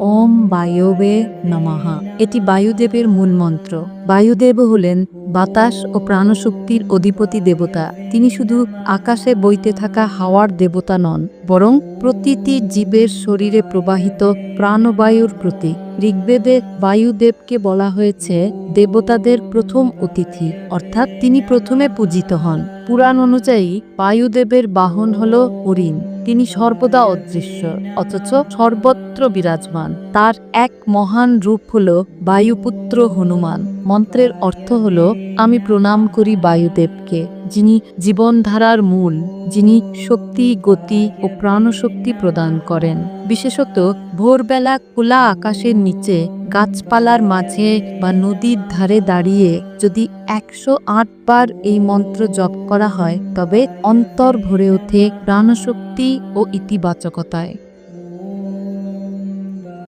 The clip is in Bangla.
ওম বায়বে নমাহা এটি বায়ুদেবের মূল মন্ত্র। বায়ুদেব হলেন বাতাস ও প্রাণশক্তির অধিপতি দেবতা। তিনি শুধু আকাশে বইতে থাকা হাওয়ার দেবতা নন, বরং প্রতিটি জীবের শরীরে প্রবাহিত প্রাণবায়ুর প্রতীক। ঋগ্বেদে বায়ুদেবকে বলা হয়েছে দেবতাদের প্রথম অতিথি, অর্থাৎ তিনি প্রথমে পূজিত হন। পুরাণ অনুযায়ী বায়ুদেবের বাহন হল হরিণ। তিনি সর্বদা অদৃশ্য, অথচ সর্বত্র বিরাজমান। তার এক মহান রূপ হল বায়ুপুত্র হনুমান। মন্ত্রের অর্থ হল, আমি প্রণাম করি বায়ুদেবকে। যিনি জীবনধারার মূল, যিনি শক্তি, গতি ও প্রাণশক্তি প্রদান করেন। বিশেষত ভোরবেলা খোলা আকাশের নিচে, গাছপালার মাঝে বা নদীর ধারে দাঁড়িয়ে যদি একশো আট বার এই মন্ত্র জপ করা হয়, তবে অন্তর ভরে ওঠে প্রাণশক্তি ও ইতিবাচকতায়।